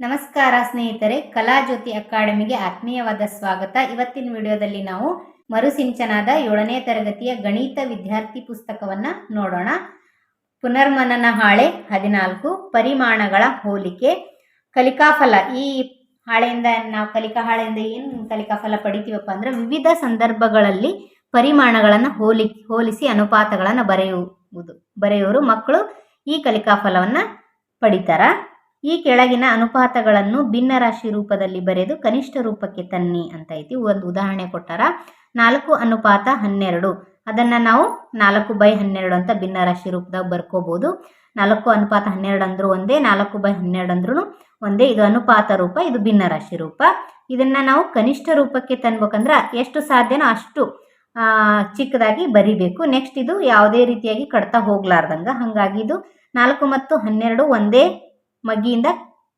ನಮಸ್ಕಾರ ಸ್ನೇಹಿತರೆ ಕಲಾಜ್ಯೋತಿ ಅಕಾಡೆಮಿಗೆ ಆತ್ಮೀಯವಾದ ಸ್ವಾಗತ. ಇವತ್ತಿನ ವಿಡಿಯೋದಲ್ಲಿ ನಾವು ಮರುಸಿಂಚನಾದ ಏಳನೇ ತರಗತಿಯ ಗಣಿತ ವಿದ್ಯಾರ್ಥಿ ಪುಸ್ತಕವನ್ನ ನೋಡೋಣ. ಪುನರ್ಮನನ ಹಾಳೆ ಹದಿನಾಲ್ಕು, ಪರಿಮಾಣಗಳ ಹೋಲಿಕೆ. ಕಲಿಕಾಫಲ, ಈ ಹಾಳೆಯಿಂದ ನಾವು ಕಲಿಕಾ ಹಾಳೆಯಿಂದ ಏನು ಕಲಿಕಾಫಲ ಪಡಿತೀವಪ್ಪ ಅಂದ್ರೆ ವಿವಿಧ ಸಂದರ್ಭಗಳಲ್ಲಿ ಪರಿಮಾಣಗಳನ್ನು ಹೋಲಿ, ಹೋಲಿಸಿ ಅನುಪಾತಗಳನ್ನು ಬರೆಯುವುದು ಬರೆಯುವರು ಮಕ್ಕಳು ಈ ಕಲಿಕಾಫಲವನ್ನು ಪಡಿತಾರ. ಈ ಕೆಳಗಿನ ಅನುಪಾತಗಳನ್ನು ಭಿನ್ನರಾಶಿ ರೂಪದಲ್ಲಿ ಬರೆದು ಕನಿಷ್ಠ ರೂಪಕ್ಕೆ ತನ್ನಿ ಅಂತ ಐತಿ. ಒಂದು ಉದಾಹರಣೆ ಕೊಟ್ಟಾರ. ನಾಲ್ಕು ಅನುಪಾತ ಹನ್ನೆರಡು. ಅದನ್ನು ನಾವು ನಾಲ್ಕು ಬೈ ಹನ್ನೆರಡು ಅಂತ ಭಿನ್ನರಾಶಿ ರೂಪದಾಗ ಬರ್ಕೋಬೋದು. ನಾಲ್ಕು ಅನುಪಾತ ಹನ್ನೆರಡು ಅಂದ್ರೂ ಒಂದೇ, ನಾಲ್ಕು ಬೈ ಹನ್ನೆರಡು ಅಂದ್ರೂ ಒಂದೇ. ಇದು ಅನುಪಾತ ರೂಪ, ಇದು ಭಿನ್ನರಾಶಿ ರೂಪ. ಇದನ್ನು ನಾವು ಕನಿಷ್ಠ ರೂಪಕ್ಕೆ ತನ್ಬೇಕಂದ್ರೆ ಎಷ್ಟು ಸಾಧ್ಯನೋ ಅಷ್ಟು ಚಿಕ್ಕದಾಗಿ ಬರಿಬೇಕು. ನೆಕ್ಸ್ಟ್ ಇದು ಯಾವುದೇ ರೀತಿಯಾಗಿ ಕಡ್ತಾ ಹೋಗ್ಲಾರ್ದಂಗ. ಹಾಗಾಗಿ ಇದು ನಾಲ್ಕು ಮತ್ತು ಹನ್ನೆರಡು ಒಂದೇ ಮಗ್ಗಿಯಿಂದ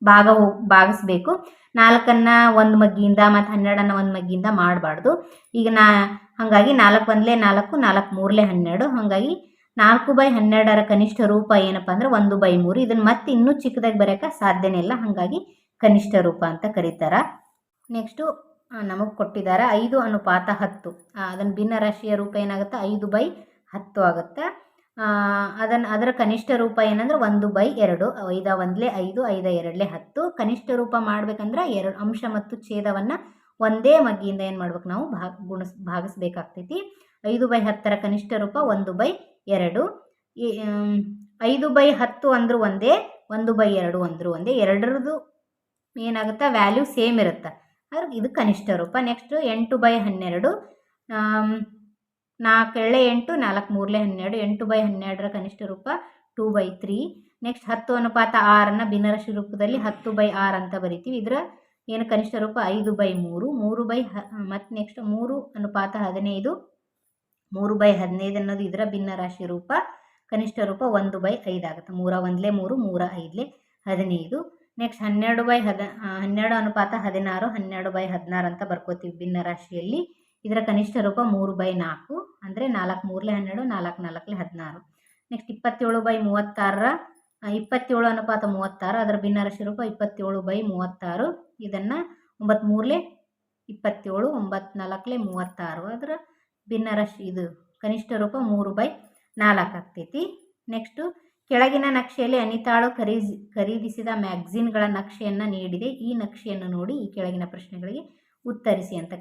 ಭಾಗ ಹೋಗ್ ಭಾಗಿಸ್ಬೇಕು. ನಾಲ್ಕನ್ನ ಒಂದು ಮಗ್ಗಿಯಿಂದ ಮತ್ತು ಹನ್ನೆರಡನ್ನ ಒಂದು ಮಗ್ಗಿಯಿಂದ ಮಾಡಬಾರ್ದು. ಈಗ ನಾ, ಹಾಗಾಗಿ ನಾಲ್ಕು ಒಂದಲೇ ನಾಲ್ಕು ನಾಲ್ಕು ಮೂರಲೇ ಹನ್ನೆರಡು. ಹಾಗಾಗಿ ನಾಲ್ಕು ಬೈ ಹನ್ನೆರಡರ ಕನಿಷ್ಠ ರೂಪ ಏನಪ್ಪ ಅಂದ್ರೆ ಒಂದು ಬೈ ಮೂರು. ಇದನ್ನು ಮತ್ತೆ ಇನ್ನೂ ಚಿಕ್ಕದಾಗಿ ಬರೆಯಕ್ಕೆ ಸಾಧ್ಯನೇ ಇಲ್ಲ. ಹಾಗಾಗಿ ಕನಿಷ್ಠ ರೂಪ ಅಂತ ಕರೀತಾರ. ನೆಕ್ಸ್ಟು ನಮಗೆ ಕೊಟ್ಟಿದ್ದಾರೆ ಐದು ಅನುಪಾತ ಹತ್ತು. ಅದನ್ನು ಭಿನ್ನರಾಶಿಯ ರೂಪ ಏನಾಗುತ್ತೆ? ಐದು ಬೈ ಹತ್ತು ಆಗುತ್ತೆ. ಅದನ್ನು ಅದರ ಕನಿಷ್ಠ ರೂಪ ಏನಂದ್ರೆ ಒಂದು ಬೈ ಎರಡು, ಐದ ಒಂದಲೇ ಐದು, ಐದ ಎರಡಲೇ ಹತ್ತು. ಕನಿಷ್ಠ ರೂಪ ಮಾಡ್ಬೇಕಂದ್ರೆ ಎರಡು ಅಂಶ ಮತ್ತು ಛೇದವನ್ನು ಒಂದೇ ಮಗ್ಗಿಯಿಂದ ಏನು ಮಾಡ್ಬೇಕು ನಾವು? ಭಾಗ ಗುಣಿಸ್, ಭಾಗಿಸ್ಬೇಕಾಗ್ತೈತಿ. ಐದು ಬೈ ಹತ್ತರ ಕನಿಷ್ಠ ರೂಪ ಒಂದು ಬೈ ಎರಡು. ಐದು ಬೈ ಹತ್ತು ಅಂದರೂ ಒಂದೇ, ಒಂದು ಬೈ ಎರಡು ಅಂದರೂ ಒಂದೇ. ಎರಡರದ್ದು ಏನಾಗುತ್ತೆ? ವ್ಯಾಲ್ಯೂ ಸೇಮ್ ಇರುತ್ತೆ? ಆದ್ರೆ ಇದು ಕನಿಷ್ಠ ರೂಪ. ನೆಕ್ಸ್ಟ್ ಎಂಟು ಬೈ ಹನ್ನೆರಡು. ನಾಲ್ಕು ಎಳೆ ಎಂಟು, ನಾಲ್ಕು ಮೂರಲೆ ಹನ್ನೆರಡು, ಎಂಟು ಬೈ ಹನ್ನೆರಡರ ಕನಿಷ್ಠ ರೂಪ ಟೂ ಬೈ ತ್ರೀ. ನೆಕ್ಸ್ಟ್ ಹತ್ತು ಅನುಪಾತ ಆರನ್ನು ಭಿನ್ನರಾಶಿ ರೂಪದಲ್ಲಿ ಹತ್ತು ಬೈ ಆರು ಅಂತ ಬರಿತೀವಿ. ಇದರ ಏನು ಕನಿಷ್ಠ ರೂಪ? ಐದು ಬೈ ಮೂರು. ಮೂರು ಬೈ ಹ ಮತ್ತು ನೆಕ್ಸ್ಟ್ ಮೂರು ಅನುಪಾತ ಹದಿನೈದು. ಮೂರು ಬೈ ಹದಿನೈದು ಅನ್ನೋದು ಇದರ ಭಿನ್ನರಾಶಿ ರೂಪ. ಕನಿಷ್ಠ ರೂಪ ಒಂದು ಬೈ ಐದು ಆಗುತ್ತೆ. ಮೂರ ಒಂದಲೇ ಮೂರು, ಮೂರ ಐದಲೇ ಹದಿನೈದು. ನೆಕ್ಸ್ಟ್ ಹನ್ನೆರಡು ಬೈ ಹದ, ಹನ್ನೆರಡು ಅನುಪಾತ ಹದಿನಾರು, ಹನ್ನೆರಡು ಬೈ ಹದಿನಾರು ಅಂತ ಬರ್ಕೋತೀವಿ ಭಿನ್ನರಾಶಿಯಲ್ಲಿ ಇದರ ಕನಿಷ್ಠ ರೂಪ ಮೂರು ಬೈ ನಾಲ್ಕು ಅಂದರೆ ನಾಲ್ಕು ಮೂರಲೆ ಹನ್ನೆರಡು, ನಾಲ್ಕು ನಾಲ್ಕಲೆ ಹದಿನಾರು. ನೆಕ್ಸ್ಟ್ ಇಪ್ಪತ್ತೇಳು ಬೈ ಮೂವತ್ತಾರರ ಇಪ್ಪತ್ತೇಳು ಅನುಪಾತ ಮೂವತ್ತಾರು, ಅದರ ಭಿನ್ನರಾಶಿ ರೂಪ ಇಪ್ಪತ್ತೇಳು ಬೈ ಮೂವತ್ತಾರು. ಇದನ್ನು ಒಂಬತ್ತು ಮೂರಲೆ ಇಪ್ಪತ್ತೇಳು ಒಂಬತ್ತು ನಾಲ್ಕಲೆ ಮೂವತ್ತಾರು. ಅದರ ಭಿನ್ನರಾಶಿ ಇದು, ಕನಿಷ್ಠ ರೂಪ ಮೂರು ಬೈ ನಾಲ್ಕು ಆಗ್ತೈತಿ. ನೆಕ್ಸ್ಟು ಕೆಳಗಿನ ನಕ್ಷೆಯಲ್ಲಿ ಅನಿತಾಳು ಖರೀದಿ, ಖರೀದಿಸಿದ ಮ್ಯಾಗ್ಝಿನ್ಗಳ ನಕ್ಷೆಯನ್ನು ನೀಡಿದೆ. ಈ ನಕ್ಷೆಯನ್ನು ನೋಡಿ ಈ ಕೆಳಗಿನ ಪ್ರಶ್ನೆಗಳಿಗೆ ಉತ್ತರಿಸಿ ಅಂತ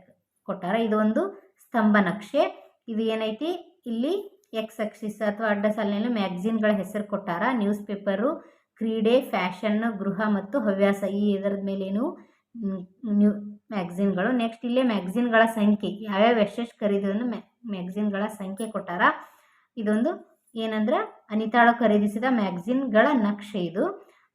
ಕೊಟ್ಟಾರ. ಇದೊಂದು ಸ್ತಂಭ ನಕ್ಷೆ. ಇದು ಏನೈತಿ? ಇಲ್ಲಿ ಎಕ್ಸ್ ಅಕ್ಷಿಸ್ ಅಥವಾ ಅಡ್ಡ ಸಾಲಿನಲ್ಲಿ ಮ್ಯಾಗ್ಝಿನ್ಗಳ ಹೆಸರು ಕೊಟ್ಟಾರ. ನ್ಯೂಸ್ ಪೇಪರು ಕ್ರೀಡೆ ಫ್ಯಾಷನ್ ಗೃಹ ಮತ್ತು ಹವ್ಯಾಸ. ಈ ಇದರದ ಮೇಲೇನು ನ್ಯೂ ಮ್ಯಾಗ್ಝಿನ್ಗಳು ನೆಕ್ಸ್ಟ್ ಇಲ್ಲೇ ಮ್ಯಾಗ್ಝಿನ್ಗಳ ಸಂಖ್ಯೆ. ಯಾವ್ಯಾವ ಎಷ್ಟೆಷ್ಟು ಖರೀದಿಯನ್ನು ಮ್ಯಾ ಮ್ಯಾಗ್ಝಿನ್ಗಳ ಸಂಖ್ಯೆ ಕೊಟ್ಟಾರ. ಇದೊಂದು ಏನಂದ್ರೆ ಅನಿತಾಳು ಖರೀದಿಸಿದ ಮ್ಯಾಗ್ಝಿನ್ಗಳ ನಕ್ಷೆ ಇದು.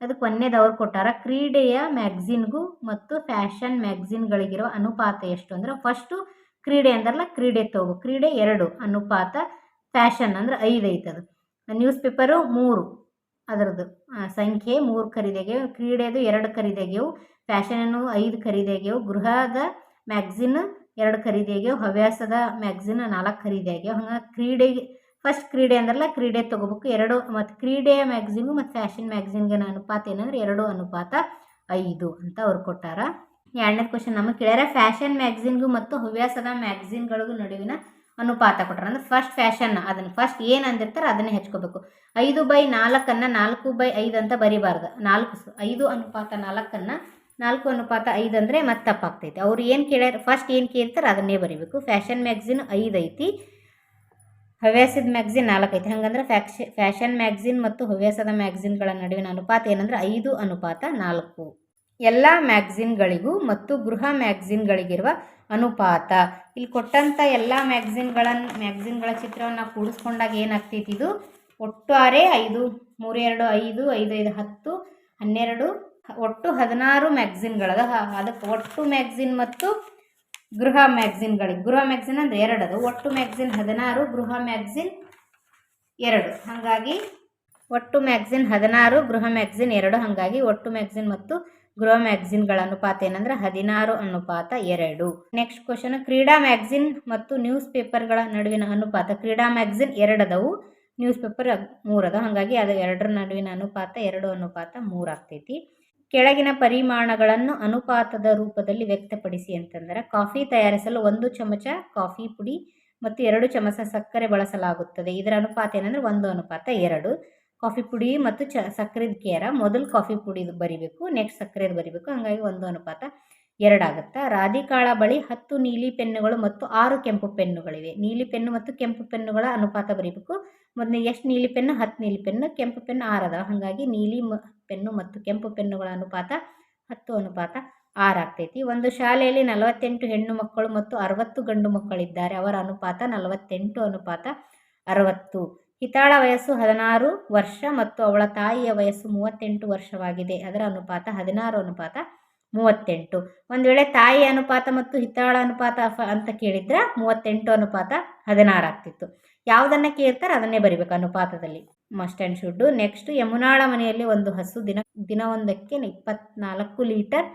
ಅದಕ್ಕೆ ಒಂದನೇದವ್ರು ಕೊಟ್ಟಾರ, ಕ್ರೀಡೆಯ ಮ್ಯಾಗ್ಝಿನ್ಗೂ ಮತ್ತು ಫ್ಯಾಷನ್ ಮ್ಯಾಗ್ಝಿನ್ಗಳಿಗಿರೋ ಅನುಪಾತ ಎಷ್ಟು? ಅಂದ್ರೆ ಫಸ್ಟು ಕ್ರೀಡೆ ಅಂದ್ರಲ್ಲ ಕ್ರೀಡೆ ತಗೋ, ಕ್ರೀಡೆ ಎರಡು ಅನುಪಾತ ಫ್ಯಾಷನ್ ಅಂದ್ರೆ ಐದು ಐತದು ನ್ಯೂಸ್ ಪೇಪರು ಮೂರು ಅದರದ್ದು. ಸಂಖ್ಯೆ ಮೂರು ಖರೀದಿಯಾಗ್ಯವು, ಕ್ರೀಡೆದು ಎರಡು ಖರೀದಿಯಾಗ್ಯವು, ಫ್ಯಾಷನ್ನು ಐದು ಖರೀದಿಯಾಗ್ಯವು, ಗೃಹದ ಮ್ಯಾಗ್ಝಿನ್ ಎರಡು ಖರೀದಿಯಾಗ್ಯವು, ಹವ್ಯಾಸದ ಮ್ಯಾಗ್ಝಿನ್ ನಾಲ್ಕು ಖರೀದಿಯಾಗ್ಯವು. ಹಂಗೆ ಕ್ರೀಡೆಗೆ ಫಸ್ಟ್ ಕ್ರೀಡೆ ಅಂದ್ರಲ್ಲ, ಕ್ರೀಡೆ ತೊಗೋಬೇಕು. ಎರಡು ಮತ್ತು ಕ್ರೀಡೆಯ ಮ್ಯಾಗ್ಝಿನ್ಗು ಮತ್ತು ಫ್ಯಾಷನ್ ಮ್ಯಾಗ್ಝಿನ್ಗೆ ಅನುಪಾತ ಏನಂದ್ರೆ ಎರಡು ಅನುಪಾತ ಐದು ಅಂತ ಅವ್ರು ಕೊಟ್ಟಾರ. ಎರಡನೇ ಕ್ವಶನ್ ನಮಗೆ ಕೇಳ್ಯಾರ ಫ್ಯಾಷನ್ ಮ್ಯಾಗ್ಝಿನ್ಗೂ ಮತ್ತು ಹವ್ಯಾಸದ ಮ್ಯಾಗ್ಝಿನ್ಗಳಿಗೂ ನಡುವಿನ ಅನುಪಾತ ಕೊಟ್ಟರೆ. ಅಂದ್ರೆ ಫಸ್ಟ್ ಫ್ಯಾಷನ್ ಅದನ್ನು ಫಸ್ಟ್ ಏನು ಅಂದಿರ್ತಾರೆ ಅದನ್ನೇ ಹೆಚ್ಕೋಬೇಕು. ಐದು ಬೈ ನಾಲ್ಕನ್ನು ನಾಲ್ಕು ಬೈ ಐದು ಅಂತ ಬರಿಬಾರ್ದು. ನಾಲ್ಕು ಐದು ಅನುಪಾತ ನಾಲ್ಕನ್ನು ನಾಲ್ಕು ಅನುಪಾತ ಐದು ಅಂದರೆ ಮತ್ತೆ ತಪ್ಪಾಗ್ತೈತಿ. ಅವ್ರು ಏನು ಕೇಳ್ಯಾರ ಫಸ್ಟ್ ಏನು ಕೇಳ್ತಾರೆ ಅದನ್ನೇ ಬರಿಬೇಕು. ಫ್ಯಾಷನ್ ಮ್ಯಾಗ್ಝಿನ್ ಐದು ಐತಿ. ಹವ್ಯಾಸದ ಮ್ಯಾಗ್ಝಿನ್ ಐತಿ ಹಂಗಂದ್ರೆ ಫ್ಯಾಕ್ಷ, ಫ್ಯಾಷನ್ ಮ್ಯಾಗ್ಝಿನ್ ಮತ್ತು ಹವ್ಯಾಸದ ಮ್ಯಾಗ್ಝಿನ್ಗಳ ನಡುವಿನ ಅನುಪಾತ ಏನಂದ್ರೆ ಐದು, ಅನುಪಾತ ನಾಲ್ಕು. ಎಲ್ಲ ಮ್ಯಾಗ್ಝಿನ್ಗಳಿಗೂ ಮತ್ತು ಗೃಹ ಮ್ಯಾಗ್ಝಿನ್ಗಳಿಗಿರುವ ಅನುಪಾತ. ಇಲ್ಲಿ ಕೊಟ್ಟಂಥ ಎಲ್ಲ ಮ್ಯಾಗ್ಝಿನ್ಗಳನ್ನು ಮ್ಯಾಗ್ಝಿನ್ಗಳ ಚಿತ್ರವನ್ನು ಕೂಡಿಸ್ಕೊಂಡಾಗ ಏನಾಗ್ತೈತಿ ಇದು? ಒಟ್ಟಾರೆ ಐದು, ಮೂರು, ಎರಡು, ಐದು ಐದು ಐದು, ಹತ್ತು, ಹನ್ನೆರಡು, ಒಟ್ಟು ಹದಿನಾರು ಮ್ಯಾಗ್ಝಿನ್ಗಳದ ಅದಕ್ಕೆ ಒಟ್ಟು ಮ್ಯಾಗ್ಝಿನ್ ಮತ್ತು ಗೃಹ ಮ್ಯಾಗ್ಝಿನ್ಗಳಿಗೆ ಗೃಹ ಮ್ಯಾಗ್ಝಿನ್ ಅಂದರೆ ಅದು ಒಟ್ಟು ಮ್ಯಾಗ್ಝಿನ್ ಹದಿನಾರು, ಗೃಹ ಮ್ಯಾಗ್ಝಿನ್ ಎರಡು. ಹಾಗಾಗಿ ಒಟ್ಟು ಮ್ಯಾಗ್ಝಿನ್ ಹದಿನಾರು, ಗೃಹ ಮ್ಯಾಗ್ಝಿನ್ ಎರಡು. ಹಾಗಾಗಿ ಒಟ್ಟು ಮ್ಯಾಗ್ಝಿನ್ ಮತ್ತು ಗೃಹ ಮ್ಯಾಗ್ಝಿನ್ಗಳ ಅನುಪಾತ ಏನಂದ್ರೆ ಹದಿನಾರು ಅನುಪಾತ ಎರಡು. ನೆಕ್ಸ್ಟ್ ಕ್ವಶನ್ ಕ್ರೀಡಾ ಮ್ಯಾಗ್ಝಿನ್ ಮತ್ತು ನ್ಯೂಸ್ ಪೇಪರ್ಗಳ ನಡುವಿನ ಅನುಪಾತ. ಕ್ರೀಡಾ ಮ್ಯಾಗ್ಝಿನ್ ಎರಡದವು ನ್ಯೂಸ್ ಪೇಪರ್ ಮೂರದ. ಹಾಗಾಗಿ ಅದು ಎರಡರ ನಡುವಿನ ಅನುಪಾತ ಎರಡು ಅನುಪಾತ ಮೂರು ಆಗ್ತೈತಿ. ಕೆಳಗಿನ ಪರಿಮಾಣಗಳನ್ನು ಅನುಪಾತದ ರೂಪದಲ್ಲಿ ವ್ಯಕ್ತಪಡಿಸಿ ಅಂತಂದರೆ ಕಾಫಿ ತಯಾರಿಸಲು ಒಂದು ಚಮಚ ಕಾಫಿ ಪುಡಿ ಮತ್ತು ಎರಡು ಚಮಚ ಸಕ್ಕರೆ ಬಳಸಲಾಗುತ್ತದೆ. ಇದರ ಅನುಪಾತ ಏನಂದರೆ ಒಂದು ಅನುಪಾತ ಎರಡು. ಕಾಫಿ ಪುಡಿ ಮತ್ತು ಚ ಸಕ್ಕರೆದ ಕೇರ, ಮೊದಲು ಕಾಫಿ ಪುಡಿದು ಬರಿಬೇಕು, ನೆಕ್ಸ್ಟ್ ಸಕ್ಕರೆದು ಬರಿಬೇಕು, ಹಾಗಾಗಿ ಒಂದು ಅನುಪಾತ ಎರಡಾಗುತ್ತೆ ರಾಧಿಕಾಳ ಬಳಿ ಹತ್ತು ನೀಲಿ ಪೆನ್ನುಗಳು ಮತ್ತು ಆರು ಕೆಂಪು ಪೆನ್ನುಗಳಿವೆ. ನೀಲಿ ಪೆನ್ನು ಮತ್ತು ಕೆಂಪು ಪೆನ್ನುಗಳ ಅನುಪಾತ ಬರೀಬೇಕು. ಮೊದಲು ಎಷ್ಟು ನೀಲಿ ಪೆನ್ನು? ಹತ್ತು ನೀಲಿ ಪೆನ್ನು, ಕೆಂಪು ಪೆನ್ನು ಆರು ಹಾಗಾಗಿ ನೀಲಿ ಪೆನ್ನು ಮತ್ತು ಕೆಂಪು ಪೆನ್ನುಗಳ ಅನುಪಾತ ಹತ್ತು ಅನುಪಾತ ಆರಾಗ್ತೈತಿ ಒಂದು ಶಾಲೆಯಲ್ಲಿ ನಲವತ್ತೆಂಟು ಹೆಣ್ಣು ಮಕ್ಕಳು ಮತ್ತು ಅರವತ್ತು ಗಂಡು ಮಕ್ಕಳಿದ್ದಾರೆ. ಅವರ ಅನುಪಾತ ನಲವತ್ತೆಂಟು, ಅನುಪಾತ ಅರವತ್ತು. ಹಿತಾಳ ವಯಸ್ಸು ಹದಿನಾರು ವರ್ಷ ಮತ್ತು ಅವಳ ತಾಯಿಯ ವಯಸ್ಸು ಮೂವತ್ತೆಂಟು ವರ್ಷವಾಗಿದೆ. ಅದರ ಅನುಪಾತ ಹದಿನಾರು, ಅನುಪಾತ ಮೂವತ್ತೆಂಟು. ಒಂದು ವೇಳೆ ತಾಯಿ ಅನುಪಾತ ಮತ್ತು ಹಿತ್ತಾಳ ಅನುಪಾತ ಅಂತ ಕೇಳಿದ್ರೆ ಮೂವತ್ತೆಂಟು, ಅನುಪಾತ ಹದಿನಾರು ಆಗ್ತಿತ್ತು. ಯಾವುದನ್ನು ಕೇಳ್ತಾರೆ ಅದನ್ನೇ ಬರಿಬೇಕು ಅನುಪಾತದಲ್ಲಿ. ಮಸ್ಟ್ ಆ್ಯಂಡ್ ಶುಡ್ಡು ನೆಕ್ಸ್ಟ್ ಯಮುನಾಳ ಮನೆಯಲ್ಲಿ ಒಂದು ಹಸು ದಿನ, ದಿನವೊಂದಕ್ಕೆ ಇಪ್ಪತ್ನಾಲ್ಕು ಲೀಟರ್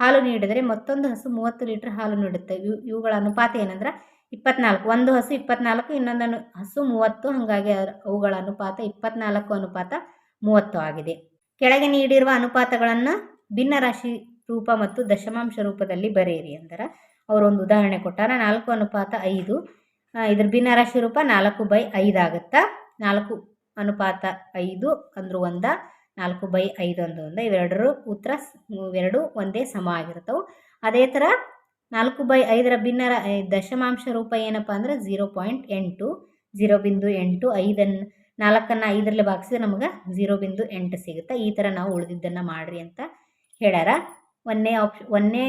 ಹಾಲು ನೀಡಿದರೆ ಮತ್ತೊಂದು ಹಸು ಮೂವತ್ತು ಲೀಟರ್ ಹಾಲು ನೀಡುತ್ತೆ. ಇವು, ಇವುಗಳ ಅನುಪಾತ ಏನಂದ್ರೆ ಇಪ್ಪತ್ನಾಲ್ಕು. ಒಂದು ಹಸು ಇಪ್ಪತ್ನಾಲ್ಕು, ಇನ್ನೊಂದನ್ನು ಹಸು ಮೂವತ್ತು, ಹಾಗಾಗಿ ಅವುಗಳ ಅನುಪಾತ ಇಪ್ಪತ್ನಾಲ್ಕು ಅನುಪಾತ ಮೂವತ್ತು ಆಗಿದೆ. ಕೆಳಗೆ ನೀಡಿರುವ ಅನುಪಾತಗಳನ್ನು ಭಿನ್ನರಾಶಿ ರೂಪ ಮತ್ತು ದಶಮಾಂಶ ರೂಪದಲ್ಲಿ ಬರೆಯಿರಿ ಅಂದರೆ. ಅವರೊಂದು ಉದಾಹರಣೆ ಕೊಟ್ಟಾರ. ನಾಲ್ಕು ಅನುಪಾತ ಐದು. ಇದ್ರ ಭಿನ್ನರಾಶಿ ರೂಪ ನಾಲ್ಕು ಬೈ ಐದು ಆಗುತ್ತಾ? ನಾಲ್ಕು ಅನುಪಾತ ಐದು ಅಂದ್ರೆ ಒಂದ, ನಾಲ್ಕು ಬೈ ಐದು ಅಂದು ಒಂದ. ಇವೆರಡರ ಉತ್ತರ ಇವೆರಡು ಒಂದೇ ಸಮ ಆಗಿರ್ತವೆ ಅದೇ ಥರ ನಾಲ್ಕು ಬೈ ಐದರ ಭಿನ್ನ ದಶಮಾಂಶ ರೂಪ ಏನಪ್ಪ ಅಂದ್ರೆ ಝೀರೋ ಪಾಯಿಂಟ್ ಎಂಟು ಝೀರೋ ಬಿಂದು ಎಂಟು ಐದನ್ನು ನಾಲ್ಕನ್ನು ಐದರಲ್ಲಿ ಭಾಗಿಸಿದ್ರೆ ನಮಗೆ ಝೀರೋ ಬಿಂದು ಎಂಟು ಸಿಗುತ್ತೆ. ಈ ಥರ ನಾವು ಉಳಿದಿದ್ದನ್ನು ಮಾಡಿರಿ ಅಂತ ಹೇಳ್ಯಾರ. ಒಂದನೇ ಆಪ್ಷ ಒಂದೇ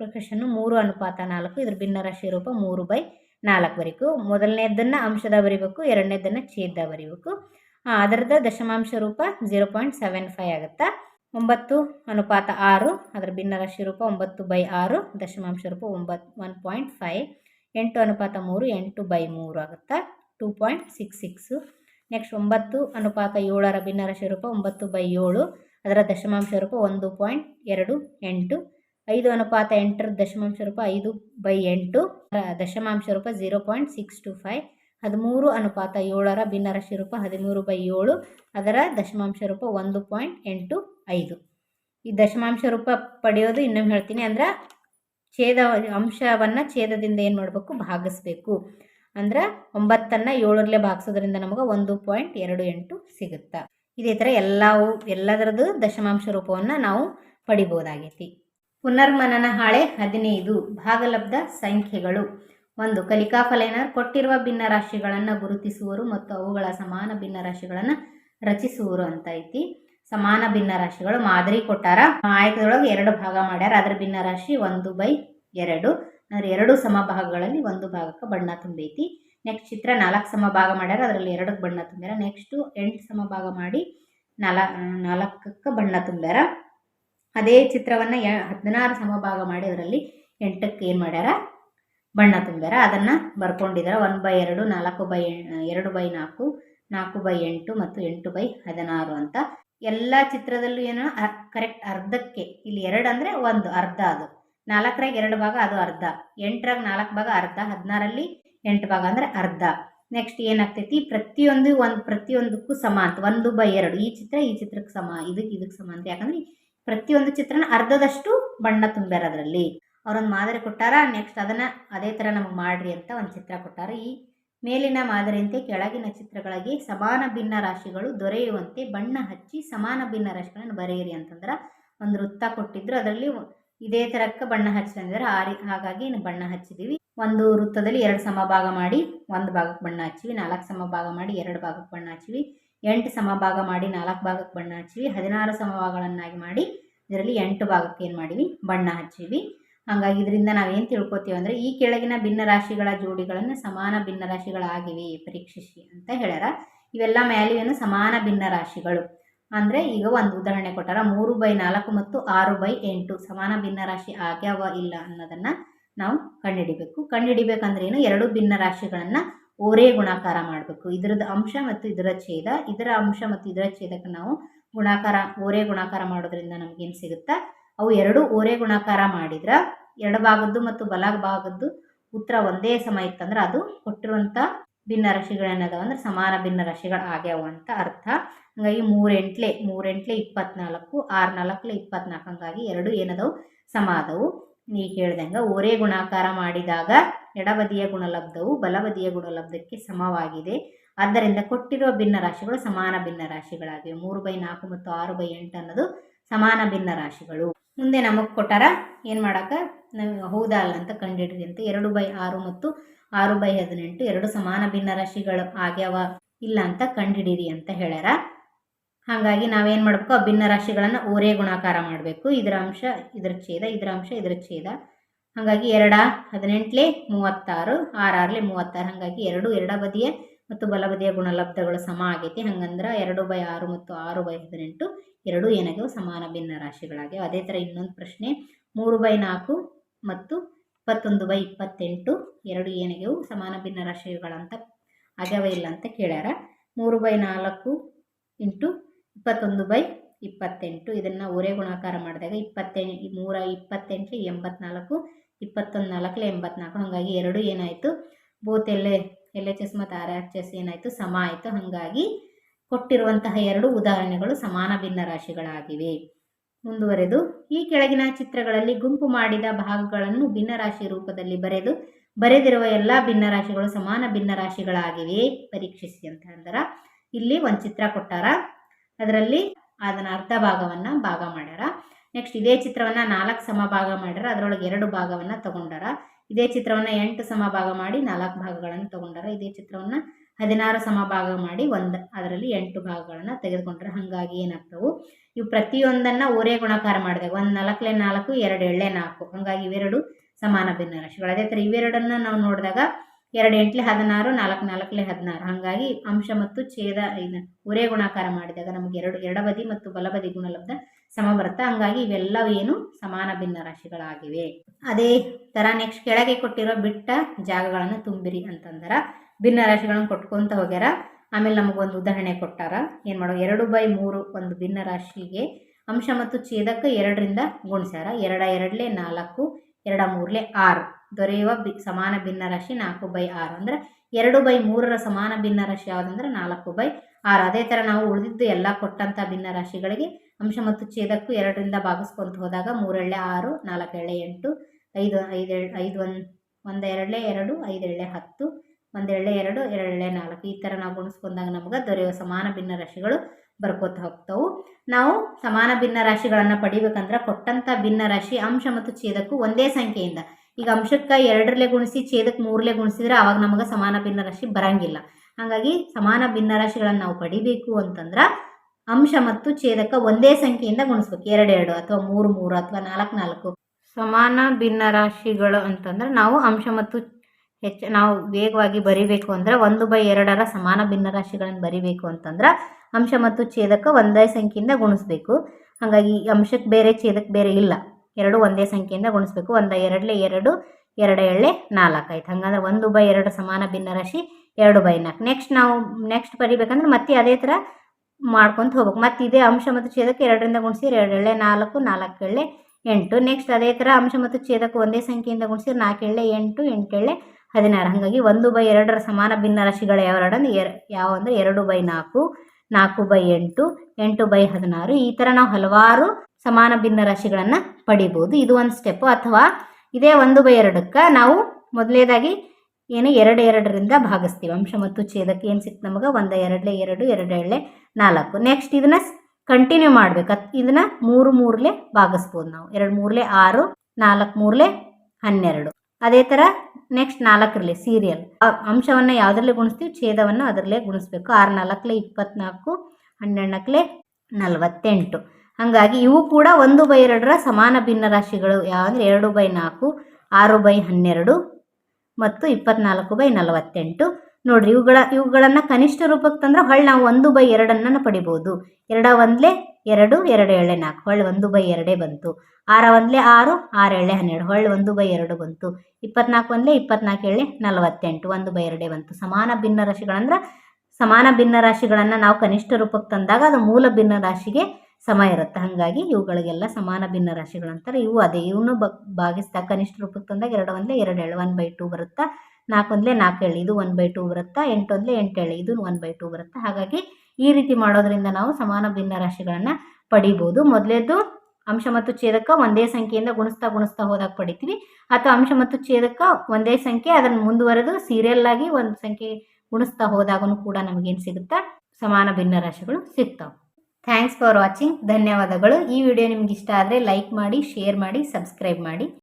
ಪ್ರಶ್ನು ಮೂರು ಅನುಪಾತ ನಾಲ್ಕು, ಇದ್ರ ಭಿನ್ನರಾಶಿ ರೂಪ ಮೂರು ಬೈ ನಾಲ್ಕು ಬರೀಬೇಕು ಮೊದಲನೇದನ್ನು ಅಂಶದ ಬರಿಬೇಕು ಎರಡನೇದನ್ನು ಛೇದ ಬರಿಬೇಕು ಅದರದ ದಶಮಾಂಶ ರೂಪ ಜೀರೋ ಪಾಯಿಂಟ್ ಸೆವೆನ್ ಫೈ ಆಗುತ್ತಾ? ಒಂಬತ್ತು ಅನುಪಾತ ಆರು, ಅದರ ಭಿನ್ನರಾಶಿ ರೂಪ ಒಂಬತ್ತು ಬೈ ಆರು, ದಶಮಾಂಶ ರೂಪ ಒಂಬತ್ತು ಒನ್ ಪಾಯಿಂಟ್ ಫೈ ಎಂಟು ಅನುಪಾತ ಮೂರು, ಎಂಟು ಬೈ ಮೂರು ಆಗುತ್ತಾ? Two point six six. Next ಒಂಬತ್ತು ಅನುಪಾತ ಏಳರ ಭಿನ್ನರಾಶಿ ರೂಪ ಒಂಬತ್ತು ಬೈ ಏಳು, ಅದರ ದಶಮಾಂಶ ರೂಪ ಒಂದು ಪಾಯಿಂಟ್ ಎರಡು ಎಂಟು. ಐದು ಅನುಪಾತ ಎಂಟರ ದಶಮಾಂಶ ರೂಪ ಐದು ಬೈ ಎಂಟು ದಶಮಾಂಶ ರೂಪ zero point six two five ಹದಿಮೂರು ಅನುಪಾತ ಏಳರ ಭಿನ್ನರಾಶಿ ರೂಪ ಹದಿಮೂರು ಬೈ ಏಳು, ಅದರ ದಶಮಾಂಶ ರೂಪ ಒಂದು ಪಾಯಿಂಟ್ ಎಂಟು ಐದು. ಈ ದಶಮಾಂಶ ರೂಪ ಪಡೆಯೋದು ಇನ್ನೊಮ್ಮೆ ಹೇಳ್ತೀನಿ ಅಂದ್ರೆ ಛೇದ ಅಂಶವನ್ನು ಛೇದದಿಂದ ಏನು ಮಾಡಬೇಕು? ಭಾಗಿಸ್ಬೇಕು. ಅಂದ್ರೆ ಒಂಬತ್ತನ್ನು ಏಳರಲ್ಲೇ ಭಾಗಿಸೋದ್ರಿಂದ ನಮಗೆ ಒಂದು ಪಾಯಿಂಟ್ ಎರಡು ಎಂಟು ಸಿಗುತ್ತಾ. ಇದೇ ಥರ ಎಲ್ಲವೂ, ಎಲ್ಲದರದ್ದು ದಶಮಾಂಶ ರೂಪವನ್ನು ನಾವು ಪಡಿಬೋದಾಗೈತಿ. ಪುನರ್ಮನನ ಹಾಳೆ ಹದಿನೈದು. ಭಾಗಲಬ್ಧ ಸಂಖ್ಯೆಗಳು. ಒಂದು, ಕಲಿಕಾಫಲೈನರ್ ಕೊಟ್ಟಿರುವ ಭಿನ್ನರಾಶಿಗಳನ್ನು ಗುರುತಿಸುವರು ಮತ್ತು ಅವುಗಳ ಸಮಾನ ಭಿನ್ನರಾಶಿಗಳನ್ನು ರಚಿಸುವರು ಅಂತ ಐತಿ. ಸಮಾನ ಭಿನ್ನರಾಶಿಗಳು ಮಾದರಿ ಕೊಟ್ಟಾರ. ಆಯ್ಕೆದೊಳಗೆ ಎರಡು ಭಾಗ ಮಾಡ್ಯಾರ. ಅದರ ಭಿನ್ನರಾಶಿ ಒಂದು ಬೈ ಎರಡು. ಅಂದ್ರೆ ಎರಡು ಸಮಭಾಗಗಳಲ್ಲಿ ಒಂದು ಭಾಗಕ್ಕೆ ಬಣ್ಣ ತುಂಬೈತಿ. ನೆಕ್ಸ್ಟ್ ಚಿತ್ರ ನಾಲ್ಕು ಸಮಭಾಗ ಮಾಡ್ಯಾರ. ಅದರಲ್ಲಿ ಎರಡಕ್ಕೆ ಬಣ್ಣ ತುಂಬ್ಯಾರ. ನೆಕ್ಸ್ಟು ಎಂಟು ಸಮಭಾಗ ಮಾಡಿ ನಾಲ್ಕು ನಾಲ್ಕಕ್ಕೆ ಬಣ್ಣ ತುಂಬ್ಯಾರ. ಅದೇ ಚಿತ್ರವನ್ನು ಹದಿನಾರು ಸಮಭಾಗ ಮಾಡಿ ಅದರಲ್ಲಿ ಎಂಟಕ್ಕೆ ಏನು ಮಾಡ್ಯಾರ? ಬಣ್ಣ ತುಂಬ್ಯಾರ. ಅದನ್ನು ಬರ್ಕೊಂಡಿದ್ದಾರೆ ಒನ್ ಬೈ ಎರಡು, ನಾಲ್ಕು ಬೈ ಎರಡು ಬೈ ನಾಲ್ಕು ನಾಲ್ಕು ಬೈ ಎಂಟು ಮತ್ತು ಎಂಟು ಬೈ ಹದಿನಾರು ಅಂತ. ಎಲ್ಲ ಚಿತ್ರದಲ್ಲೂ ಏನೋ ಕರೆಕ್ಟ್ ಅರ್ಧಕ್ಕೆ. ಇಲ್ಲಿ ಎರಡು ಅಂದರೆ ಒಂದು, ಅರ್ಧ ಅದು. ನಾಲ್ಕರಾಗ ಎರಡು ಭಾಗ, ಅದು ಅರ್ಧ. ಎಂಟರಾಗ ನಾಲ್ಕು ಭಾಗ, ಅರ್ಧ. ಹದಿನಾರಲ್ಲಿ ಎಂಟು ಭಾಗ ಅಂದರೆ ಅರ್ಧ. ನೆಕ್ಸ್ಟ್ ಏನಾಗ್ತೈತಿ? ಪ್ರತಿಯೊಂದು ಒಂದು, ಪ್ರತಿಯೊಂದಕ್ಕೂ ಸಮ ಅಂತ ಒಂದು ಬೈ ಎರಡು. ಈ ಚಿತ್ರ ಈ ಚಿತ್ರಕ್ಕೆ ಸಮ ಇದಕ್ಕೆ ಇದಕ್ಕೆ ಸಮ ಅಂತ. ಯಾಕಂದ್ರೆ ಪ್ರತಿಯೊಂದು ಚಿತ್ರನ ಅರ್ಧದಷ್ಟು ಬಣ್ಣ ತುಂಬ್ಯಾರ ಅದರಲ್ಲಿ ಅವರೊಂದು ಮಾದರಿ ಕೊಟ್ಟಾರ ನೆಕ್ಸ್ಟ್ ಅದನ್ನು ಅದೇ ಥರ ನಮಗೆ ಮಾಡ್ರಿ ಅಂತ ಒಂದು ಚಿತ್ರ ಕೊಟ್ಟಾರ. ಈ ಮೇಲಿನ ಮಾದರಿಯಂತೆ ಕೆಳಗಿನ ಚಿತ್ರಗಳಿಗೆ ಸಮಾನ ಭಿನ್ನ ರಾಶಿಗಳು ದೊರೆಯುವಂತೆ ಬಣ್ಣ ಹಚ್ಚಿ ಸಮಾನ ಭಿನ್ನ ರಾಶಿಗಳನ್ನು ಬರೆಯಿರಿ ಅಂತಂದ್ರೆ ಒಂದು ವೃತ್ತ ಕೊಟ್ಟಿದ್ರು ಅದರಲ್ಲಿ ಇದೇ ಥರಕ್ಕೆ ಬಣ್ಣ ಹಚ್ಚಿದ್ರೆ ಆ ರೀ, ಹಾಗಾಗಿ ಬಣ್ಣ ಹಚ್ಚಿದ್ದೀವಿ ಒಂದು ವೃತ್ತದಲ್ಲಿ ಎರಡು ಸಮಭಾಗ ಮಾಡಿ, ಒಂದು ಭಾಗಕ್ಕೆ ಬಣ್ಣ ಹಚ್ಚಿವಿ, ನಾಲ್ಕು ಸಮಭಾಗ ಮಾಡಿ, ಎರಡು ಭಾಗಕ್ಕೆ ಬಣ್ಣ ಹಚ್ಚಿವಿ. ಎಂಟು ಸಮಭಾಗ ಮಾಡಿ ನಾಲ್ಕು ಭಾಗಕ್ಕೆ ಬಣ್ಣ ಹಚ್ಚಿವಿ ಹದಿನಾರು ಸಮಭಾಗಗಳನ್ನಾಗಿ ಮಾಡಿ ಇದರಲ್ಲಿ ಎಂಟು ಭಾಗಕ್ಕೆ ಏನು ಮಾಡಿವಿ ಬಣ್ಣ ಹಚ್ಚಿವಿ ಹಾಗಾಗಿ ಇದರಿಂದ ನಾವೇನು ತಿಳ್ಕೊತೀವಿ ಅಂದರೆ ಈ ಕೆಳಗಿನ ಭಿನ್ನರಾಶಿಗಳ ಜೋಡಿಗಳನ್ನು ಸಮಾನ ಭಿನ್ನರಾಶಿಗಳಾಗಿವೆ ಪರೀಕ್ಷಿಸಿ ಅಂತ ಹೇಳ್ಯಾರ. ಇವೆಲ್ಲ ಮ್ಯಾಲಿವೇನು ಸಮಾನ ಭಿನ್ನರಾಶಿಗಳು ಅಂದರೆ ಈಗ ಒಂದು ಉದಾಹರಣೆ ಕೊಟ್ಟಾರ, ಮೂರು ಬೈ ನಾಲ್ಕು ಮತ್ತು ಆರು ಬೈ ಎಂಟು ಸಮಾನ ಭಿನ್ನರಾಶಿ ಆಗ್ಯಾವ ಇಲ್ಲ ಅನ್ನೋದನ್ನು ನಾವು ಕಂಡುಹಿಡಿಬೇಕು ಕಂಡುಹಿಡಿಬೇಕಂದ್ರೆ ಏನು? ಎರಡು ಭಿನ್ನರಾಶಿಗಳನ್ನು ಓರೇ ಗುಣಾಕಾರ ಮಾಡಬೇಕು. ಇದರದ್ದು ಅಂಶ ಮತ್ತು ಇದರ ಛೇದ. ಇದರ ಅಂಶ ಮತ್ತು ಇದರ ಛೇದಕ್ಕೆ ನಾವು ಗುಣಾಕಾರ, ಓರೇ ಗುಣಾಕಾರ ಮಾಡೋದ್ರಿಂದ ನಮಗೇನು ಸಿಗುತ್ತಾ? ಅವು ಎರಡು ಓರೇ ಗುಣಾಕಾರ ಮಾಡಿದ್ರೆ ಎಡಭಾಗದ್ದು ಮತ್ತು ಬಲ ಭಾಗದ್ದು ಉತ್ತರ ಒಂದೇ ಸಮ ಇತ್ತಂದ್ರೆ ಅದು ಕೊಟ್ಟಿರುವಂಥ ಭಿನ್ನ ರಾಶಿಗಳೇನದಾವ ಅಂದ್ರೆ ಸಮಾನ ಭಿನ್ನ ರಾಶಿಗಳು ಆಗ್ಯಾವ ಅಂತ ಅರ್ಥ. ಹಂಗಾಗಿ ಮೂರೆಂಟ್ಲೆ ಮೂರೆಂಟ್ಲೆ ಇಪ್ಪತ್ನಾಲ್ಕು ಆರು ನಾಲ್ಕಲೆ ಇಪ್ಪತ್ನಾಲ್ಕು ಹಂಗಾಗಿ ಎರಡು ಏನದವು? ಸಮ ಆದವು. ಈಗ ಕೇಳ್ದಂಗೆ ಓರೇ ಗುಣಾಕಾರ ಮಾಡಿದಾಗ ಎಡಬದಿಯ ಗುಣಲಬ್ಧವು ಬಲಬದಿಯ ಗುಣಲಬ್ಧಕ್ಕೆ ಸಮವಾಗಿದೆ. ಆದ್ದರಿಂದ ಕೊಟ್ಟಿರುವ ಭಿನ್ನ ರಾಶಿಗಳು ಸಮಾನ ಭಿನ್ನ ರಾಶಿಗಳಾಗಿವೆ ಮೂರು ಬೈ ನಾಲ್ಕು ಮತ್ತು ಆರು ಬೈ ಎಂಟು ಅನ್ನೋದು ಸಮಾನ ಭಿನ್ನ ರಾಶಿಗಳು ಮುಂದೆ ನಮಗೆ ಕೊಟ್ಟಾರ ಏನು ಮಾಡೋಕೆ? ನಾವು ಹೌದಾ ಅಲ್ಲ ಅಂತ ಕಂಡಿಡ್ರಿ ಅಂತ ಎರಡು ಬೈ ಆರು ಮತ್ತು ಆರು ಬೈ ಹದಿನೆಂಟು ಎರಡು ಸಮಾನ ಭಿನ್ನ ರಾಶಿಗಳು ಆಗ್ಯಾವ, ಇಲ್ಲ ಅಂತ ಕಂಡುಹಿಡೀರಿ ಅಂತ ಹೇಳ್ಯಾರ. ಹಾಗಾಗಿ ನಾವೇನು ಮಾಡಬೇಕು? ಆ ಭಿನ್ನ ರಾಶಿಗಳನ್ನು ಓರೇ ಗುಣಾಕಾರ ಮಾಡಬೇಕು. ಇದರ ಅಂಶ, ಇದರ ಛೇದ, ಇದರ ಅಂಶ, ಇದರ ಛೇದ. ಹಾಗಾಗಿ ಎರಡ, ಹದಿನೆಂಟ್ಲೆ ಮೂವತ್ತಾರು, ಆರಾರ್ಲೆ ಮೂವತ್ತಾರು. ಹಾಗಾಗಿ ಎರಡು, ಎರಡ ಬದಿಯ ಮತ್ತು ಬಲಬದಿಯ ಗುಣಲಬ್ಧಗಳು ಸಮ ಆಗೈತಿ. ಹಂಗಂದ್ರೆ ಎರಡು ಬೈ ಆರು ಮತ್ತು ಆರು ಬೈ ಹದಿನೆಂಟು ಎರಡು ಏನಾಗ್ಯವು ಸಮಾನ ಭಿನ್ನ ರಾಶಿಗಳಾಗ್ಯವು. ಅದೇ ಥರ ಇನ್ನೊಂದು ಪ್ರಶ್ನೆ, ಮೂರು ಬೈ ನಾಲ್ಕು ಮತ್ತು ಇಪ್ಪತ್ತೊಂದು ಬೈ ಇಪ್ಪತ್ತೆಂಟು ಎರಡು ಏನಾಗ್ಯವು ಸಮಾನ ಭಿನ್ನ ರಾಶಿಗಳಂತ ಆಗ್ಯಾವ ಇಲ್ಲ ಅಂತ ಕೇಳ್ಯಾರ. ಮೂರು ಬೈ ನಾಲ್ಕು ಇಂಟು ಇಪ್ಪತ್ತೊಂದು ಬೈ ಇಪ್ಪತ್ತೆಂಟು. ಇದನ್ನು ಒರೆ ಗುಣಾಕಾರ ಮಾಡಿದಾಗ ಇಪ್ಪತ್ತೆಂಟು ಮೂರ, ಇಪ್ಪತ್ತೆಂಟು, ಎಂಬತ್ನಾಲ್ಕು, ಇಪ್ಪತ್ತೊಂದು ನಾಲ್ಕಲೆ ಎಂಬತ್ನಾಲ್ಕು. ಹಾಗಾಗಿ ಎರಡು ಏನಾಯಿತು? Both L L H S ಮತ್ತು ಆರ್ ಎಚ್ ಎಸ್ ಏನಾಯಿತು? ಸಮ ಆಯಿತು. ಹಾಗಾಗಿ ಕೊಟ್ಟಿರುವಂತಹ ಎರಡು ಉದಾಹರಣೆಗಳು ಸಮಾನ ಭಿನ್ನ ರಾಶಿಗಳಾಗಿವೆ. ಮುಂದುವರೆದು, ಈ ಕೆಳಗಿನ ಚಿತ್ರಗಳಲ್ಲಿ ಗುಂಪು ಮಾಡಿದ ಭಾಗಗಳನ್ನು ಭಿನ್ನರಾಶಿ ರೂಪದಲ್ಲಿ ಬರೆದು, ಬರೆದಿರುವ ಎಲ್ಲ ಭಿನ್ನರಾಶಿಗಳು ಸಮಾನ ಭಿನ್ನರಾಶಿಗಳಾಗಿವೆ ಪರೀಕ್ಷಿಸಿ ಅಂತ ಅಂದ್ರೆ. ಇಲ್ಲಿ ಒಂದು ಚಿತ್ರ ಕೊಟ್ಟಾರ. ಅದರಲ್ಲಿ ಅದನ್ನ ಅರ್ಧ ಭಾಗವನ್ನು ಭಾಗ ಮಾಡ್ಯಾರ. ನೆಕ್ಸ್ಟ್ ಇದೇ ಚಿತ್ರವನ್ನು ನಾಲ್ಕು ಸಮ ಭಾಗ ಮಾಡ್ಯಾರ. ಅದರೊಳಗೆ ಎರಡು ಭಾಗವನ್ನು ತಗೊಂಡಾರ. ಇದೇ ಚಿತ್ರವನ್ನು ಎಂಟು ಸಮ ಭಾಗ ಮಾಡಿ ನಾಲ್ಕು ಭಾಗಗಳನ್ನು ತಗೊಂಡಾರ. ಇದೇ ಚಿತ್ರವನ್ನು ಹದಿನಾರು ಸಮ ಭಾಗ ಮಾಡಿ ಒಂದು ಅದರಲ್ಲಿ ಎಂಟು ಭಾಗಗಳನ್ನು ತೆಗೆದುಕೊಂಡ್ರೆ. ಹಾಗಾಗಿ ಏನಾಗ್ತವು? ಇವು ಪ್ರತಿಯೊಂದನ್ನು ಒರೇ ಗುಣಾಕಾರ ಮಾಡಿದಾಗ ಒಂದು ನಾಲ್ಕಲೆ ನಾಲ್ಕು, ಎರಡು ಎಳ್ಳೆ ನಾಲ್ಕು. ಹಾಗಾಗಿ ಇವೆರಡು ಸಮಾನ ಭಿನ್ನ ರಾಶಿಗಳು ಅದೇ ಥರ ಇವೆರಡನ್ನು ನಾವು ನೋಡಿದಾಗ ಎರಡು ಎಂಟ್ಲೆ ಹದಿನಾರು, ನಾಲ್ಕು ನಾಲ್ಕಲೆ ಹದಿನಾರು. ಹಾಗಾಗಿ ಅಂಶ ಮತ್ತು ಛೇದ ಇದು ಒರೇ ಗುಣಾಕಾರ ಮಾಡಿದಾಗ ನಮಗೆ ಎರಡು ಎಡಬದಿ ಮತ್ತು ಬಲಬದಿ ಗುಣಲಬ್ಧ ಸಮ ಬರುತ್ತೆ? ಹಂಗಾಗಿ ಇವೆಲ್ಲವೂ ಏನು ಸಮಾನ ಭಿನ್ನ ರಾಶಿಗಳಾಗಿವೆ. ಅದೇ ಥರ ನೆಕ್ಸ್ಟ್ ಕೆಳಗೆ ಕೊಟ್ಟಿರೋ ಬಿಟ್ಟ ಜಾಗಗಳನ್ನು ತುಂಬಿರಿ ಅಂತಂದ್ರೆ. ಭಿನ್ನ ರಾಶಿಗಳನ್ನು ಕೊಟ್ಕೊಂತ ಹೋಗ್ಯಾರ. ಆಮೇಲೆ ನಮಗೊಂದು ಉದಾಹರಣೆ ಕೊಟ್ಟಾರ. ಏನು ಮಾಡೋ ಎರಡು ಬೈ ಮೂರು ಒಂದು ಭಿನ್ನ ರಾಶಿಗೆ ಅಂಶ ಮತ್ತು ಛೇದಕ್ಕೆ ಎರಡರಿಂದ ಗುಣಿಸ್ಯಾರ. ಎರಡ ಎರಡಲೆ ನಾಲ್ಕು, ಎರಡ ಮೂರಲೆ ಆರು. ದೊರೆಯುವ ಬಿ, ಸಮಾನ ಭಿನ್ನ ರಾಶಿ ನಾಲ್ಕು ಬೈ ಆರು. ಅಂದ್ರೆ ಎರಡು ಬೈ ಮೂರರ ಸಮಾನ ಭಿನ್ನ ರಾಶಿ ಯಾವುದಂದ್ರೆ ನಾಲ್ಕು ಬೈ ಆರು. ಅದೇ ಥರ ನಾವು ಉಳಿದಿದ್ದು ಎಲ್ಲ ಕೊಟ್ಟಂಥ ಭಿನ್ನ ರಾಶಿಗಳಿಗೆ ಅಂಶ ಮತ್ತು ಛೇದಕ್ಕೂ ಎರಡರಿಂದ ಭಾಗಿಸ್ಕೊಂತ ಹೋದಾಗ ಮೂರೆಳ್ಳೆ ಆರು ನಾಲ್ಕು ಎಳೆ ಎಂಟು, ಐದು ಐದು ಐದು ಒಂದು ಎರಡು ಐದು ಎಳ್ಳೆ ಹತ್ತು ಒಂದು ಎಳ್ಳೆ ಎರಡು ಎರಡು ನಾಲ್ಕು. ಈ ಥರ ನಾವು ಗುಣಿಸ್ಕೊಂಡಾಗ ನಮ್ಗೆ ದೊರೆಯುವ ಸಮಾನ ಭಿನ್ನ ರಾಶಿಗಳು ಬರ್ಕೋತ ಹೋಗ್ತಾವು. ನಾವು ಸಮಾನ ಭಿನ್ನ ರಾಶಿಗಳನ್ನು ಪಡಿಬೇಕಂದ್ರೆ ಕೊಟ್ಟಂಥ ಭಿನ್ನ ರಾಶಿ, ಅಂಶ ಮತ್ತು ಛೇದಕ್ಕೂ ಒಂದೇ ಸಂಖ್ಯೆಯಿಂದ ಈಗ ಅಂಶಕ್ಕೆ ಎರಡರಲ್ಲೇ ಗುಣಿಸಿ, ಛೇದಕ್ಕೆ ಮೂರಲೇ ಗುಣಿಸಿದ್ರೆ ಅವಾಗ ನಮಗೆ ಸಮಾನ ಭಿನ್ನರಾಶಿ ಬರಂಗಿಲ್ಲ. ಹಾಗಾಗಿ ಸಮಾನ ಭಿನ್ನರಾಶಿಗಳನ್ನು ನಾವು ಪಡಿಬೇಕು ಅಂತಂದ್ರೆ ಅಂಶ ಮತ್ತು ಛೇದಕ ಒಂದೇ ಸಂಖ್ಯೆಯಿಂದ ಗುಣಿಸ್ಬೇಕು. ಎರಡೆರಡು ಅಥವಾ ಮೂರು ಮೂರು ಅಥವಾ ನಾಲ್ಕು ನಾಲ್ಕು. ಸಮಾನ ಭಿನ್ನರಾಶಿಗಳು ಅಂತಂದ್ರೆ ನಾವು ಅಂಶ ಮತ್ತು ಹೆಚ್ಚು, ನಾವು ವೇಗವಾಗಿ ಬರಿಬೇಕು ಅಂದ್ರೆ ಒಂದು ಬೈ ಎರಡರ ಸಮಾನ ಭಿನ್ನರಾಶಿಗಳನ್ನು ಬರಿಬೇಕು ಅಂತಂದ್ರೆ ಅಂಶ ಮತ್ತು ಛೇದಕ ಒಂದೇ ಸಂಖ್ಯೆಯಿಂದ ಗುಣಿಸ್ಬೇಕು. ಹಾಗಾಗಿ ಅಂಶಕ್ಕೆ ಬೇರೆ, ಛೇದಕ್ಕೆ ಬೇರೆ ಇಲ್ಲ. ಎರಡು ಒಂದೇ ಸಂಖ್ಯೆಯಿಂದ ಗುಣಿಸ್ಬೇಕು. ಒಂದು ಎರಡಲೆ ಎರಡು ಎರಡು ಎಳ್ಳೆ ನಾಲ್ಕು. ಆಯ್ತು, ಹಂಗಂದ್ರೆ ಒಂದು ಬೈ ಎರಡು ಸಮಾನ ಭಿನ್ನ ರಾಶಿ ಎರಡು ಬೈ ನಾಲ್ಕು. ನೆಕ್ಸ್ಟ್ ನಾವು ನೆಕ್ಸ್ಟ್ ಬರಿಬೇಕಂದ್ರೆ ಮತ್ತೆ ಅದೇ ಥರ ಮಾಡ್ಕೊತ ಹೋಗ್ಬೇಕು. ಮತ್ತು ಇದೇ ಅಂಶ ಮತ್ತು ಛೇದಕ್ಕೆ ಎರಡರಿಂದ ಗುಣಿಸಿದ್ರೆ ಎರಡು ಎಳ್ಳೆ ನಾಲ್ಕು ನಾಲ್ಕು ಎಳ್ಳೆ ಎಂಟು. ನೆಕ್ಸ್ಟ್ ಅದೇ ಥರ ಅಂಶ ಮತ್ತು ಛೇದಕ್ಕೆ ಒಂದೇ ಸಂಖ್ಯೆಯಿಂದ ಗುಣಿಸಿದ್ರೆ ನಾಲ್ಕು ಎಳ್ಳೆ ಎಂಟು ಎಂಟು ಎಳ್ಳೆ ಹದಿನಾರು. ಹಾಗಾಗಿ ಒಂದು ಬೈ ಎರಡರ ಸಮಾನ ಭಿನ್ನ ರಾಶಿಗಳು ಎರಡನ್ನು ಎರ ಯಾವ ಅಂದರೆ ಎರಡು ಬೈ ನಾಲ್ಕು. ನಾಲ್ಕು ಬೈ ಎಂಟು ಎಂಟು ಬೈ ಹದಿನಾರು. ಈ ಥರ ನಾವು ಹಲವಾರು ಸಮಾನ ಭಿನ್ನ ರಾಶಿಗಳನ್ನು ಪಡಿಬೋದು. ಇದು ಒಂದು ಸ್ಟೆಪ್ಪು ಅಥವಾ ಇದೇ ಒಂದು ಬೈ ಎರಡಕ್ಕೆ ನಾವು ಮೊದಲನೇದಾಗಿ ಏನು ಎರಡು ಎರಡರಿಂದ ಭಾಗಿಸ್ತೀವಿ. ಅಂಶ ಮತ್ತು ಛೇದಕ್ಕೆ ಏನು ಸಿಕ್ತು ನಮಗೆ? ಒಂದು, ಎರಡಲೆ, ಎರಡು ಎರಡು ಎಳ್ಳೆ ನಾಲ್ಕು. ನೆಕ್ಸ್ಟ್ ಇದನ್ನು ಕಂಟಿನ್ಯೂ ಮಾಡ್ಬೇಕು. ಇದನ್ನು ಮೂರು, ಮೂರಲೆ ಭಾಗಿಸ್ಬೋದು ನಾವು. ಎರಡು, ಮೂರಲೆ, ಆರು, ನಾಲ್ಕು, ಮೂರಲೆ, ಹನ್ನೆರಡು. ಅದೇ ಥರ ನೆಕ್ಸ್ಟ್ ನಾಲ್ಕರಲ್ಲಿ ಸೀರಿಯಲ್ ಅಂಶವನ್ನು ಯಾವುದರಲ್ಲೇ ಗುಣಿಸ್ತೀವಿ? ಛೇದವನ್ನು ಅದರಲ್ಲೇ ಗುಣಿಸ್ಬೇಕು. ಆರು ನಾಲ್ಕಲೆ ಇಪ್ಪತ್ನಾಲ್ಕು ಹನ್ನೆರಡಕ್ಕಲೆ ನಲವತ್ತೆಂಟು. ಹಾಗಾಗಿ ಇವು ಕೂಡ ಒಂದು ಬೈ ಎರಡರ ಸಮಾನ ಭಿನ್ನ ರಾಶಿಗಳು ಯಾವಂದ್ರೆ ಎರಡು ಬೈ ನಾಲ್ಕು, ಆರು ಬೈ ಹನ್ನೆರಡು ಮತ್ತು ಇಪ್ಪತ್ನಾಲ್ಕು ಬೈ ನಲವತ್ತೆಂಟು. ನೋಡಿರಿ ಇವುಗಳ, ಇವುಗಳನ್ನು ಕನಿಷ್ಠ ರೂಪಕ್ಕೆ ತಂದ್ರೆ ಹೊಳ್ಳಿ ನಾವು ಒಂದು ಬೈ ಎರಡನ್ನು ಪಡಿಬೋದು. ಎರಡ ಒಂದ್ಲೆ ಎರಡು ಎರಡು ಎಳೆ ನಾಲ್ಕು. ಹೊಳ್ಳಿ ಒಂದು ಬೈ ಎರಡೇ ಬಂತು. ಆರ ಒಂದ್ಲೆ ಆರು ಆರು ಎಳೆ ಹನ್ನೆರಡು. ಹೊಳ್ಳಿ ಒಂದು ಬೈ ಎರಡು ಬಂತು. ಇಪ್ಪತ್ನಾಲ್ಕು ಒಂದ್ಲೆ ಇಪ್ಪತ್ನಾಲ್ಕು ಎಳ್ಳೆ ನಲವತ್ತೆಂಟು. ಒಂದು ಬೈ ಎರಡೇ ಬಂತು. ಸಮಾನ ಭಿನ್ನ ರಾಶಿಗಳಂದ್ರೆ ಸಮಾನ ಭಿನ್ನ ರಾಶಿಗಳನ್ನು ನಾವು ಕನಿಷ್ಠ ರೂಪಕ್ಕೆ ತಂದಾಗ ಅದು ಮೂಲ ಭಿನ್ನ ರಾಶಿಗೆ ಸಮ ಇರುತ್ತೆ. ಹಾಗಾಗಿ ಇವುಗಳಿಗೆಲ್ಲ ಸಮಾನ ಭಿನ್ನ ರಾಶಿಗಳಂತಾರೆ ಇವು ಅದೇ ಇವನು ಬ, ಭಾಗಿಸಿದಾಗ ಕನಿಷ್ಠ ರೂಪಕ್ಕೆ ತಂದಾಗ ಎರಡು ಒಂದ್ಲೆ ಎರಡು ಎಳೆ ಒನ್ ಬೈ ಟು ಬರುತ್ತಾ? ಒಂದ್ಲೆ ನಾಲ್ಕು ಎಳೆ, ಇದು ಒನ್ ಬೈ ಟೂ ಬರುತ್ತಾ? ಒಂದ್ಲೆ ಎಂಟು ಎಳೆ ಇದು ಒನ್ ಬೈ ಟೂ ಬರುತ್ತೆ? ಹಾಗಾಗಿ ಈ ರೀತಿ ಮಾಡೋದ್ರಿಂದ ನಾವು ಸಮಾನ ಭಿನ್ನ ರಾಶಿಗಳನ್ನು ಪಡಿಬೋದು. ಮೊದಲೇದು ಅಂಶ ಮತ್ತು ಛೇದಕ ಒಂದೇ ಸಂಖ್ಯೆಯಿಂದ ಗುಣಿಸ್ತಾ ಗುಣಿಸ್ತಾ ಹೋದಾಗ ಪಡಿತೀವಿ. ಅಥವಾ ಅಂಶ ಮತ್ತು ಛೇದಕ ಒಂದೇ ಸಂಖ್ಯೆ ಅದನ್ನು ಮುಂದುವರೆದು ಸೀರಿಯಲ್ ಆಗಿ ಒಂದು ಸಂಖ್ಯೆ ಗುಣಿಸ್ತಾ ಹೋದಾಗೂ ಕೂಡ ನಮಗೇನು ಸಿಗುತ್ತಾ? ಸಮಾನ ಭಿನ್ನ ರಾಶಿಗಳು ಸಿಗ್ತಾವೆ. ಥ್ಯಾಂಕ್ಸ್ ಫಾರ್ ವಾಚಿಂಗ್ ಧನ್ಯವಾದಗಳು. ಈ ವಿಡಿಯೋ ನಿಮ್ಗೆ ಇಷ್ಟ ಆದರೆ ಲೈಕ್ ಮಾಡಿ, ಶೇರ್ ಮಾಡಿ, ಸಬ್ಸ್ಕ್ರೈಬ್ ಮಾಡಿ.